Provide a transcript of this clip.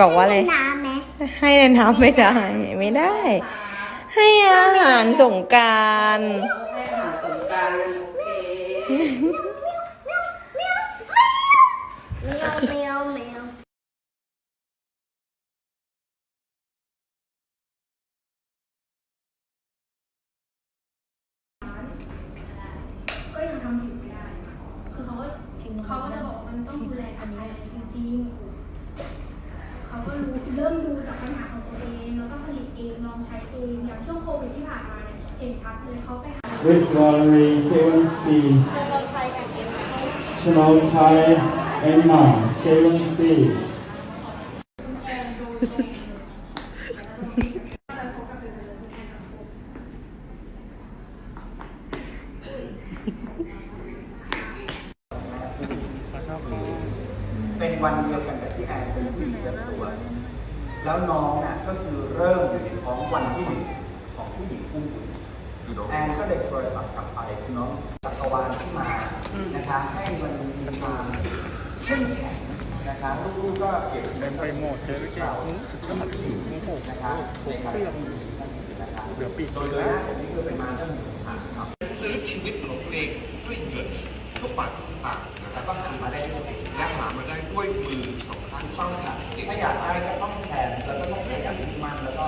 บอกว่าอะไรน้ำไหมให้ในน้ำไม่ได้ ไม่ได้ ให้อาหารสงการให้อาหารสงการโอเคแมวแมวแมวก็ยังทำผิดไม่ได้ คือเขาก็เขาก็จะบอกมันต้องดูแลกันไปจริงๆ เขาก็รู้เริ่มดูจากปัญหาของตัวเอง แล้วก็ผลิตเองลองใช้เอง อย่างช่ วงโควิดที่ผ่านมาเนี่ยเห็นชัดเลยเขาไปหา Rick Valerie, K1C. Chanel Thai, Emma, K1C. เป็นวันเดียวกันกับที่แอนเป็นผู้หญิงเต็มตัว แล้วน้องน่ะก็คือเริ่มอยู่ในท้องวันที่หนึ่งู้หญิงผู้หญิงแอนก็เลยโทรศัพท์กลับไปคือน้องจักรวาลที่มานะครับให้มันมีความเข้มแข็งนะครับลูกๆก็เก็บเงินไปหมดเลยเจ้าสุดยอดผู้หญิงโอ้โหนะคะเปรี้ยวเดี๋ยวปิดเลยอันนี้คือป็นมาตั้งผ่านครับซื้อชีวิตของเองด้วยเงินทุกบาททุกตังค์แะครัก็หามาได้ด้วยและหามาได้ด้วยมือสองข้างต้องค่ะถ้าอยากได้ก็ต้องแทนแล้วก็ต้องขยันมุ่งมั่นแล้วก็